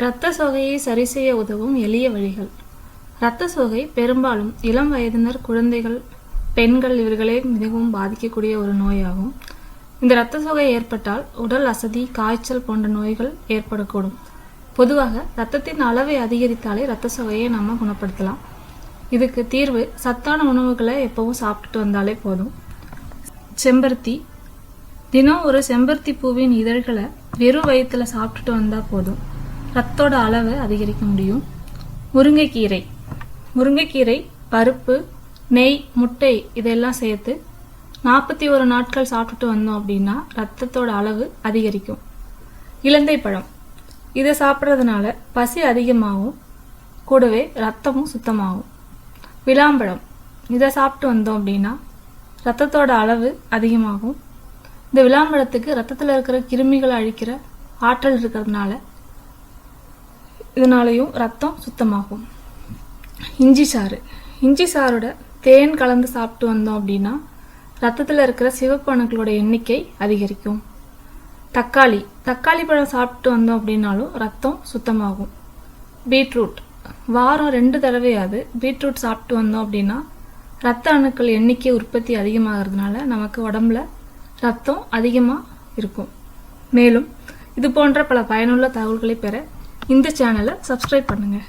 இரத்த சோகையை சரி செய்ய உதவும் எளிய வழிகள். இரத்த சோகை பெரும்பாலும் இளம் வயதினர் குழந்தைகள் பெண்கள் இவர்களே மிகவும் பாதிக்கக்கூடிய ஒரு நோயாகும். இந்த இரத்த சோகை ஏற்பட்டால் உடல் அசதி காய்ச்சல் போன்ற நோய்கள் ஏற்படக்கூடும். பொதுவாக இரத்தத்தின் அளவை அதிகரித்தாலே இரத்த சோகையை நம்ம குணப்படுத்தலாம். இதுக்கு தீர்வு சத்தான உணவுகளை எப்பவும் சாப்பிட்டுட்டு வந்தாலே போதும். செம்பருத்தி. தினம் ஒரு செம்பருத்தி பூவின் இதழ்களை வெறும் வயிற்றுல சாப்பிட்டுட்டு வந்தா போதும். ரத்தோட அளவை அதிகரிக்க முடியும். முருங்கைக்கீரை. முருங்கைக்கீரை பருப்பு நெய் முட்டை இதெல்லாம் சேர்த்து நாற்பத்தி ஒரு நாட்கள் சாப்பிட்டுட்டு வந்தோம் அப்படின்னா ரத்தத்தோட அளவு அதிகரிக்கும். இலந்தை பழம். இதை சாப்பிட்றதுனால பசி அதிகமாகும். கூடவே ரத்தமும் சுத்தமாகும். விளாம்பழம். இதை சாப்பிட்டு வந்தோம் அப்படின்னா ரத்தத்தோட அளவு அதிகமாகும். இந்த விளாம்பழத்துக்கு ரத்தத்தில் இருக்கிற கிருமிகளை அழிக்கிற ஆற்றல் இருக்கிறதுனால இதனாலையும் ரத்தம் சுத்தமாகும். இஞ்சி சாறு. இஞ்சி சாரோட தேன் கலந்து சாப்பிட்டு வந்தோம் அப்படின்னா ரத்தத்தில் இருக்கிற சிவப்பு அணுக்களோட எண்ணிக்கை அதிகரிக்கும். தக்காளி. தக்காளி பழம் சாப்பிட்டு வந்தோம் அப்படின்னாலும் ரத்தம் சுத்தமாகும். பீட்ரூட். வாரம் ரெண்டு தடவையாவது பீட்ரூட் சாப்பிட்டு வந்தோம் அப்படின்னா ரத்த அணுக்கள் எண்ணிக்கை உற்பத்தி அதிகமாகிறதுனால நமக்கு உடம்புல ரத்தம் அதிகமாக இருக்கும். மேலும் இது போன்ற பல பயனுள்ள தகவல்களை பெற இந்த சேனலை சப்ஸ்கிரைப் பண்ணுங்கள்